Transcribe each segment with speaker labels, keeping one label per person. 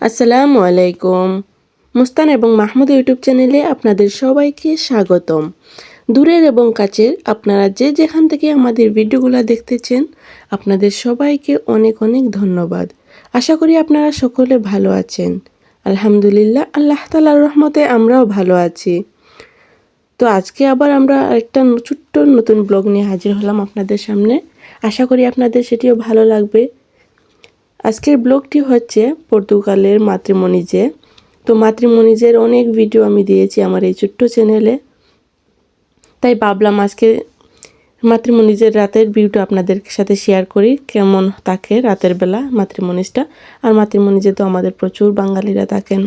Speaker 1: আসসালামু আলাইকুম। মুস্তান এবং মাহমুদ ইউটিউব চ্যানেলে আপনাদের সবাইকে স্বাগতম। দূরের এবং কাছের আপনারা যে যেখান থেকে আমাদের ভিডিওগুলো দেখতেছেন, আপনাদের সবাইকে অনেক অনেক ধন্যবাদ। আশা করি আপনারা সকলে ভালো আছেন। আলহামদুলিল্লাহ, আল্লাহ তালার রহমতে আমরাও ভালো আছি। তো আজকে আবার আমরা একটা ছোট্ট নতুন ব্লগ নিয়ে হাজির হলাম আপনাদের সামনে। আশা করি আপনাদের সেটিও ভালো লাগবে। আজকের ব্লগটি হচ্ছে পর্তুগালের মাতৃমণিজে তো মাতৃমণিজের অনেক ভিডিও আমি দিয়েছি আমার এই ছোট্ট চ্যানেলে তাই ভাবলাম আজকে মাতৃমণিজের রাতের ভিউটা আপনাদের সাথে শেয়ার করি, কেমন থাকে রাতের বেলা মাতৃমণিজটা। আর মাতৃমণিজে তো আমাদের প্রচুর বাঙালিরা থাকেন।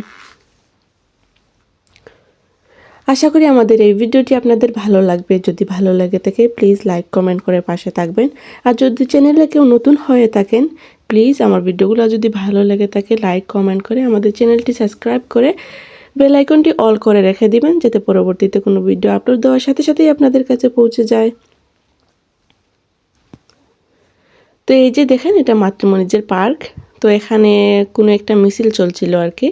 Speaker 1: আশা করি আমাদের এই ভিডিওটি আপনাদের ভালো লাগবে। যদি ভালো লাগে থাকে প্লিজ লাইক কমেন্ট করে পাশে থাকবেন। আর যদি চ্যানেলে কেউ নতুন হয়ে থাকেন প্লিজ আমার ভিডিওগুলো যদি ভালো লেগে থাকে লাইক কমেন্ট করে আমাদের চ্যানেলটি সাবস্ক্রাইব করে বেল আইকনটি অল করে রেখে দিবেন, যাতে পরবর্তীতে কোনো ভিডিও আপলোড দেওয়ার সাথে সাথেই আপনাদের কাছে পৌঁছে যায়। তো এই যে দেখেন, এটা মাতৃমণিজের পার্ক। তো এখানে কোনো একটা মিছিল চলছিল আর কি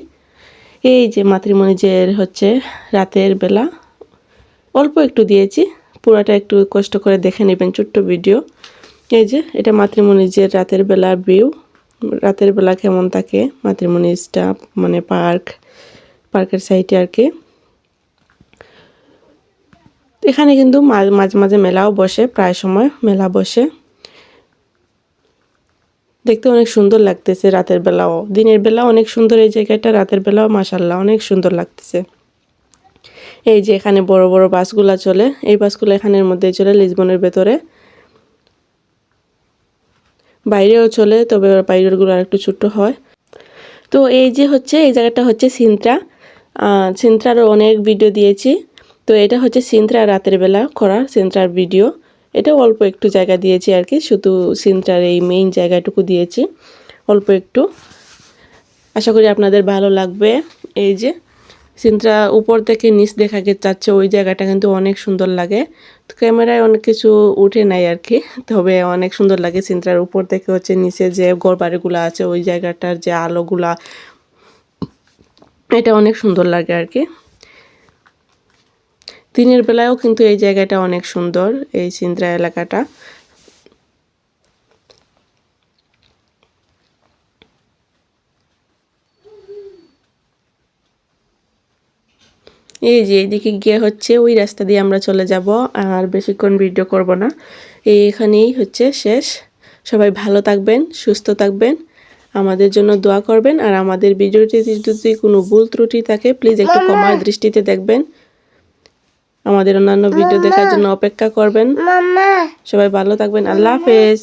Speaker 1: এই যে মাতৃমণিজের হচ্ছে রাতের বেলা। অল্প একটু দিয়েছি, পুরাটা একটু কষ্ট করে দেখে নেবেন ছোট্ট ভিডিও এই যে, এটা মাতৃমণিজের রাতের বেলার ভিউ, রাতের বেলা কেমন থাকে মাতৃমণিজটা মানে পার্ক, পার্কের সাইডে আর কি। এখানে কিন্তু মাঝে মাঝে মেলাও বসে, প্রায় সময় মেলা বসে। দেখতে অনেক সুন্দর লাগতেছে রাতের বেলাও। দিনের বেলা অনেক সুন্দর এই জায়গাটা, রাতের বেলাও মাসাল্লাহ অনেক সুন্দর লাগতেছে। এই যে এখানে বড় বড় বাসগুলা চলে, এই বাসগুলো এখানের মধ্যে চলে, লিসবনের ভেতরে। বাইরেও চলে, তবে বাইরেরগুলো আর একটু ছোট্ট হয়। তো এই যে হচ্ছে, এই জায়গাটা হচ্ছে সিন্ত্রা। সিন্ত্রারও অনেক ভিডিও দিয়েছি। তো এটা হচ্ছে সিন্ত্রা রাতের বেলা করা সিন্ত্রার ভিডিও এটা অল্প একটু জায়গা দিয়েছি আর কি, শুধু সিন্ত্রার এই মেইন জায়গাটুকু দিয়েছি, অল্প একটু। আশা করি আপনাদের ভালো লাগবে। এই যে সিন্ত্রা উপর থেকে নিচ দেখা যাচ্ছে ওই জায়গাটা কিন্তু অনেক সুন্দর লাগে। তো ক্যামেরায় অনেক কিছু উঠে নাই আর কি, তবে অনেক সুন্দর লাগে সিন্ত্রার উপর থেকে হচ্ছে নিচে যে ঘর বাড়িগুলো আছে, ওই জায়গাটার যে আলোগুলা, এটা অনেক সুন্দর লাগে আর কি। দিনের বেলায়ও কিন্তু এই জায়গাটা অনেক সুন্দর, এই সিন্দ্রা এলাকাটা। এই যে এদিকে গিয়ে হচ্ছে ওই রাস্তা দিয়ে আমরা চলে যাব আর বেশিক্ষণ ভিডিও করব না। এইখানেই হচ্ছে শেষ। সবাই ভালো থাকবেন সুস্থ থাকবেন আমাদের জন্য দোয়া করবেন আর আমাদের ভিডিওটি যদি কোনো ভুল ত্রুটি থাকে প্লিজ একটু কমার দৃষ্টিতে দেখবেন। আমাদের অন্যান্য ভিডিও দেখার জন্য অপেক্ষা করবেন। সবাই ভালো থাকবেন আল্লাহ হাফেজ।